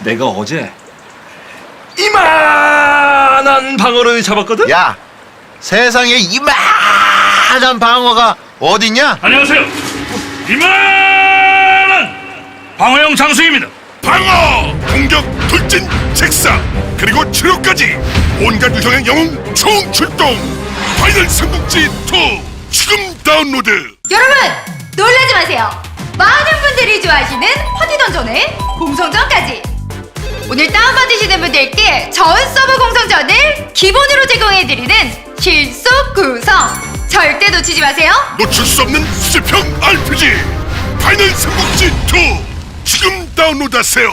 내가 어제 이만한 방어를 잡았거든? 야, 세상에 이만한 방어가 어딨냐? 안녕하세요. 이만한 방어용 장수입니다. 방어, 공격, 돌진, 책사 그리고 치료까지 온갖 유형의 영웅 총 출동 파이널 삼국지 2 지금 다운로드 여러분 놀라지 마세요. 많은 분들이 좋아하시는 화티던전의 공성전까지. 오늘 다운받으시는 분들께 전 서버 공성전을 기본으로 제공해드리는 실속 구성. 절대 놓치지 마세요. 놓칠 수 없는 수제평 RPG 파이널 삼국지 2 지금 다운로드하세요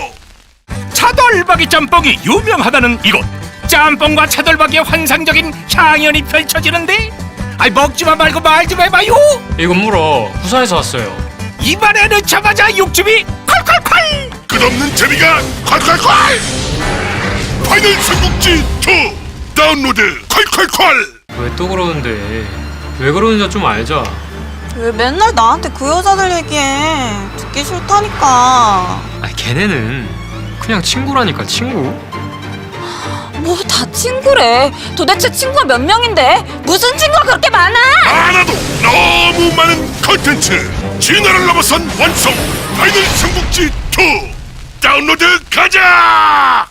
차돌박이 짬뽕이 유명하다는 이곳. 짬뽕과 차돌박이의 환상적인 향연이 펼쳐지는데. 아이 먹지마 말고 말 좀 해봐요. 이 건 물어 부산에서 왔어요 입안에 넣자마자 육즙이 콸콸콸. 끝없는 재미가 콸콸콸 파이널 삼국지 2 다운로드 콸콸콸 왜 또 그러는데 왜 그러는지 좀 알자 왜 맨날 나한테 그 여자들 얘기해? 듣기 싫다니까. 아 걔네는 그냥 친구라니까 친구 뭐 다 친구래. 도대체 친구가 몇 명인데 무슨 친구가 그렇게 많아? 많아도 너무 많은 컨텐츠 진화를 넘어선 완성 파이널 삼국지 2 다운로드 가자